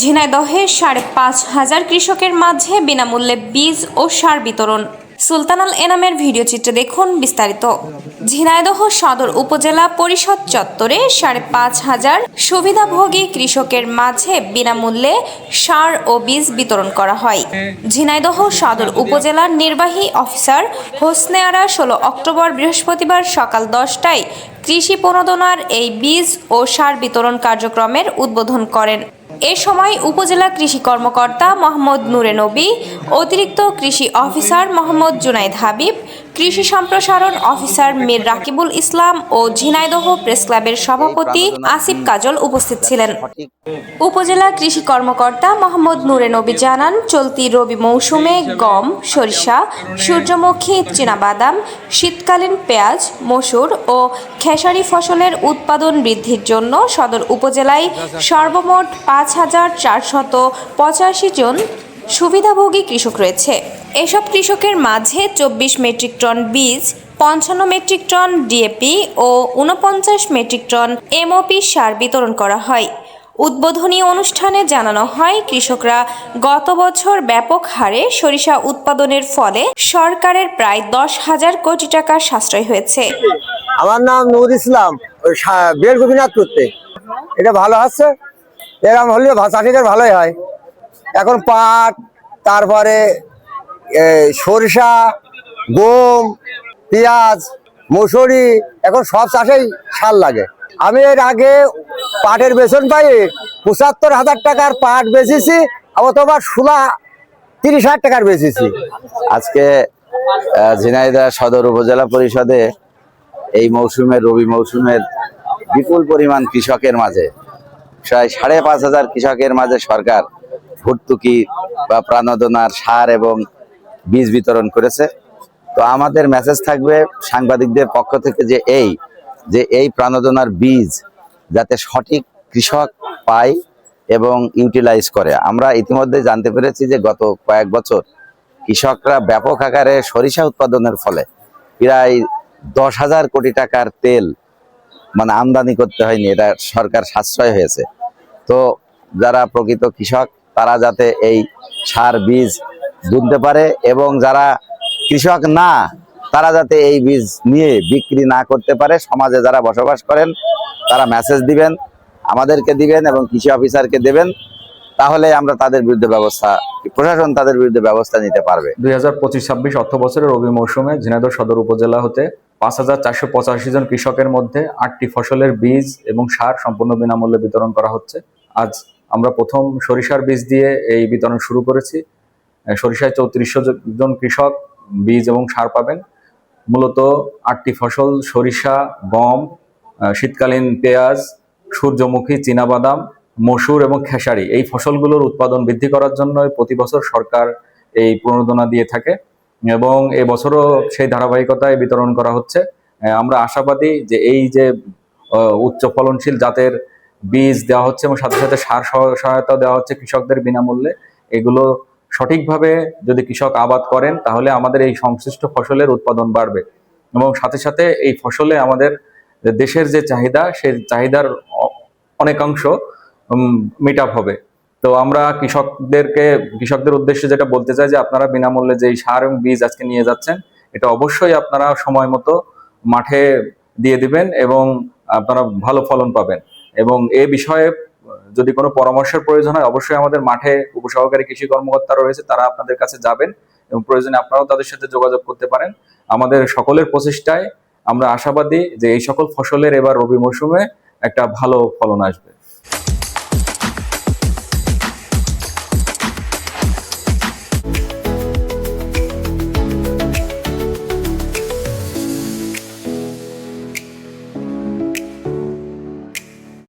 ঝিনাইদহে সাড়ে পাঁচ হাজার কৃষকের মাঝে বিনামূল্যে বীজ ও সার বিতরণ। সুলতানাল এনামের ভিডিও চিত্রে দেখুন বিস্তারিত। ঝিনাইদহ সদর উপজেলা পরিষদ চত্বরে সাড়ে পাঁচ হাজার সুবিধাভোগী কৃষকের মাঝে বিনামূল্যে সার ও বীজ বিতরণ করা হয়। ঝিনাইদহ সদর উপজেলার নির্বাহী অফিসার হোসনে আরা ষোলো অক্টোবর বৃহস্পতিবার সকাল দশটায় কৃষি প্রণোদনার এই বীজ ও সার বিতরণ কার্যক্রমের উদ্বোধন করেন। এ সময় উপজেলা কৃষি কর্মকর্তা মোহাম্মদ নুরে নবী, অতিরিক্ত কৃষি অফিসার মোহাম্মদ জুনাইদ হাবিব কৃষি সম্প্রসারণ অফিসার মীর রাকিবুল ইসলাম ও ঝিনাইদহ প্রেস ক্লাবের সভাপতি আসিফ কাজল উপস্থিত ছিলেন। উপজেলা কৃষি কর্মকর্তা মোহাম্মদ নুরে নবী জানান চলতি রবি মৌসুমে গম সরিষা সূর্যমুখী চীনাবাদাম শীতকালীন পেঁয়াজ মসুর ও খেসারি ফসলের উৎপাদন বৃদ্ধির জন্য সদর উপজেলায় সর্বমোট পাঁচ হাজার চারশত পঁচাশি জন সুবিধাভোগী কৃষক রয়েছে। এসব কৃষকের মাঝে চব্বিশ মেট্রিক টন বীজ, পঞ্চান্ন মেট্রিক টন ডিএপি ও উনপঞ্চাশ মেট্রিক টন এমওপি সার বিতরণ করা হয়। উদ্বোধনী অনুষ্ঠানে জানানো হয়, কৃষকরা গত বছর ব্যাপক হারে সরিষা উৎপাদনের ফলে সরকারের প্রায় দশ হাজার কোটি টাকার সাশ্রয় হয়েছে। আমার নাম নূর ইসলাম বের করতে এটা ভালো হচ্ছে? এরকম হলে চাষিদের ভালোই হয়। এখন পাট তারপরে সরিষা গম পেঁয়াজ মুসুরি এখন সব চাষেই সার লাগে। আমি এর আগে পাটের বেতন পাই পঁচাত্তর হাজার টাকার পাট বেচেছি তোমার ষোলা তিরিশ হাজার টাকার বেচেছি। আজকে আহ, ঝিনাইদহ সদর উপজেলা পরিষদে এই মৌসুমের রবি মৌসুমের বিপুল পরিমাণ কৃষকের মাঝে প্রায় সাড়ে পাঁচ হাজার কৃষকের মাঝে সরকার ভর্তুকি বা প্রাণোদনার সার এবং বীজ বিতরণ করেছে। তো আমাদের মেসেজ থাকবে সাংবাদিকদের পক্ষ থেকে যে এই যে এই প্রাণোদনার বীজ যাতে সঠিক কৃষক পায় এবং ইউটিলাইজ করে। আমরা ইতিমধ্যে জানতে পেরেছি যে গত কয়েক বছর কৃষকরা ব্যাপক আকারে সরিষা উৎপাদনের ফলে প্রায় দশ হাজার কোটি টাকার তেল মানে আমদানি করতে হয়নি, এটা সরকার সাশ্রয় হয়েছে। তো যারা প্রকৃত কৃষক তারা যাতে এই সার বীজ বুনতে পারে এবং যারা কৃষক না, তারা যাতে এই বীজ নিয়ে বিক্রি না করতে পারে, সমাজে যারা বসবাস করেন, তারা মেসেজ দিবেন, আমাদেরকে দিবেন এবং কৃষি অফিসারকে দেবেন, তাহলে আমরা তাদের বিরুদ্ধে ব্যবস্থা, প্রশাসন তাদের বিরুদ্ধে ব্যবস্থা নিতে পারবে। দুই হাজার পঁচিশ ছাব্বিশ অর্থ বছরের রবি মৌসুমে ঝিনাইদহ সদর উপজেলা হতে পাঁচ হাজার চারশো পঁচাশি জন কৃষকের মধ্যে আটটি ফসলের বীজ এবং সার সম্পূর্ণ বিনামূল্যে বিতরণ করা হচ্ছে। আজ আমরা প্রথম সরিষার বীজ দিয়ে এই বিতরণ শুরু করেছি। সরিষায় চৌত্রিশশো জন কৃষক বীজ এবং সার পাবেন। মূলত আটটি ফসল, সরিষা, গম শীতকালীন পেঁয়াজ, সূর্যমুখী, চীনাবাদাম, মসুর এবং খেসারি এই ফসলগুলোর উৎপাদন বৃদ্ধি করার জন্য প্রতি বছর সরকার এই প্রণোদনা দিয়ে থাকে এবং এবছরও সেই ধারাবাহিকতায় বিতরণ করা হচ্ছে। আমরা আশাবাদী যে এই যে উচ্চ ফলনশীল জাতের বীজ দেওয়া হচ্ছে এবং সাথে সাথে সার সহ- সহায়তা দেওয়া হচ্ছে কৃষকদের বিনামূল্যে। এগুলো সঠিকভাবে যদি কৃষক আবাদ করেন, তাহলে আমাদের এই সংশ্লিষ্ট ফসলের উৎপাদন বাড়বে। এবং সাথে সাথে এই ফসলে আমাদের দেশের যে চাহিদা, সেই চাহিদার অনেকাংশ মিট আপ হবে। তো আমরা কৃষকদেরকে, কৃষকদের উদ্দেশ্যে যেটা বলতে চাই যে, আপনারা বিনামূল্যে যে সার এবং বীজ আজকে নিয়ে যাচ্ছেন, এটা অবশ্যই আপনারা সময় মতো মাঠে দিয়ে দিবেন এবং আপনারা ভালো ফলন পাবেন। এবং এ বিষয়ে যদি কোনো পরামর্শের প্রয়োজন হয়, অবশ্যই আমাদের মাঠে উপসহকারী কৃষি কর্মকর্তা রয়েছে, তারা আপনাদের কাছে যাবেন এবং প্রয়োজনে আপনারাও তাদের সাথে যোগাযোগ করতে পারেন। আমাদের সকলের প্রচেষ্টায় আমরা আশাবাদী যে এই সকল ফসলের এবার রবি মৌসুমে একটা ভালো ফলন আসবে।